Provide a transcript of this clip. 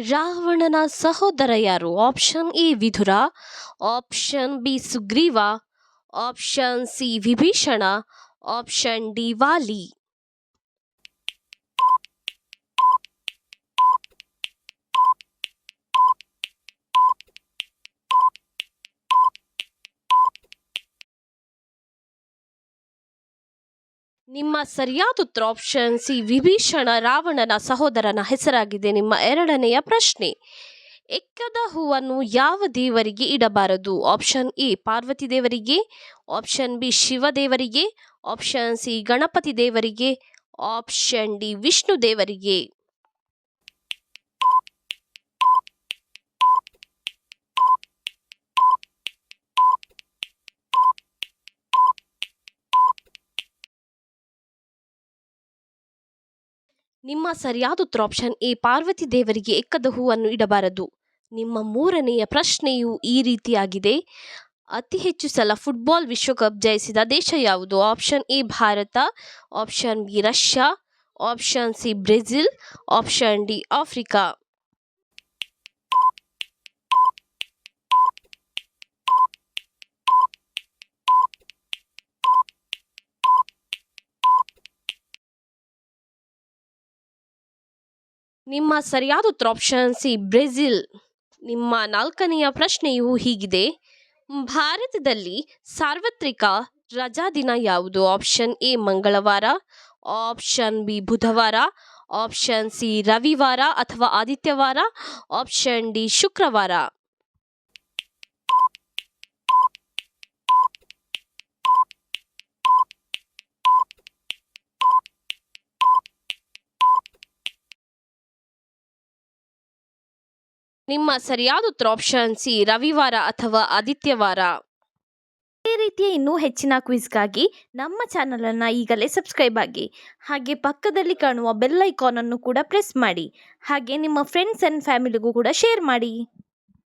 ರಾವಣನ ಸಹೋದರ ಯಾರು? Option A Vidura option B Sugriva option C Vibhishana option D Vali. ನಿಮ್ಮ ಸರಿಯಾದ ಉತ್ತರ ಆಪ್ಷನ್ ಸಿ ವಿಭೀಷಣ ರಾವಣನ ಸಹೋದರನ ಹೆಸರಾಗಿದೆ. ನಿಮ್ಮ ಎರಡನೆಯ ಪ್ರಶ್ನೆ ಎಕ್ಕದ ಹೂವನ್ನು ಯಾವ ದೇವರಿಗೆ ಇಡಬಾರದು? ಆಪ್ಷನ್ ಎ, ಪಾರ್ವತಿ ದೇವರಿಗೆ. ಆಪ್ಷನ್ ಬಿ, ಶಿವ ದೇವರಿಗೆ. ಆಪ್ಷನ್ ಸಿ, ಗಣಪತಿ ದೇವರಿಗೆ. ಆಪ್ಷನ್ ಡಿ, ವಿಷ್ಣು ದೇವರಿಗೆ. ನಿಮ್ಮ ಸರಿಯಾದ ಉತ್ತರ ಆಪ್ಷನ್ ಎ, ಪಾರ್ವತಿ ದೇವರಿಗೆ ಎಕ್ಕದ ಹೂವನ್ನು ಇಡಬಾರದು. ನಿಮ್ಮ ಮೂರನೆಯ ಪ್ರಶ್ನೆಯು ಈ ರೀತಿಯಾಗಿದೆ. ಅತಿ ಹೆಚ್ಚು ಸಲ ಫುಟ್ಬಾಲ್ ವಿಶ್ವಕಪ್ ಜಯಿಸಿದ ದೇಶ ಯಾವುದು? Option A, Bharat option B, Russia option C, Brazil option D, Africa. ನಿಮ್ಮ ಸರಿಯಾದ ಉತ್ತರ ಆಪ್ಷನ್ ಸಿ ಬ್ರೆಜಿಲ್ ನಿಮ್ಮ ನಾಲ್ಕನೆಯ ಪ್ರಶ್ನೆಯು ಹೀಗಿದೆ. ಭಾರತದಲ್ಲಿ ಸಾರ್ವತ್ರಿಕ ರಜಾ ದಿನ ಯಾವುದು? ಆಪ್ಷನ್ ಎ ಮಂಗಳವಾರ. ಆಪ್ಷನ್ ಬಿ ಬುಧವಾರ. ಆಪ್ಷನ್ ಸಿ ರವಿವಾರ ಅಥವಾ ಆದಿತ್ಯವಾರ. ಆಪ್ಷನ್ ಡಿ ಶುಕ್ರವಾರ. ನಿಮ್ಮ ಸರಿಯಾದ ಉತ್ತರ ಆಪ್ಷನ್ ಸಿ, ರವಿವಾರ ಅಥವಾ ಆದಿತ್ಯವಾರ. ಈ ರೀತಿಯ ಇನ್ನೂ ಹೆಚ್ಚಿನ ಕ್ವಿಜ್ಗಾಗಿ ನಮ್ಮ ಚಾನಲನ್ನು ಈಗಲೇ ಸಬ್ಸ್ಕ್ರೈಬ್ ಆಗಿ, ಹಾಗೆ ಪಕ್ಕದಲ್ಲಿ ಕಾಣುವ ಬೆಲ್ ಐಕಾನನ್ನು ಕೂಡ ಪ್ರೆಸ್ ಮಾಡಿ, ಹಾಗೆ ನಿಮ್ಮ ಫ್ರೆಂಡ್ಸ್ ಆ್ಯಂಡ್ ಫ್ಯಾಮಿಲಿಗೂ ಕೂಡ ಶೇರ್ ಮಾಡಿ.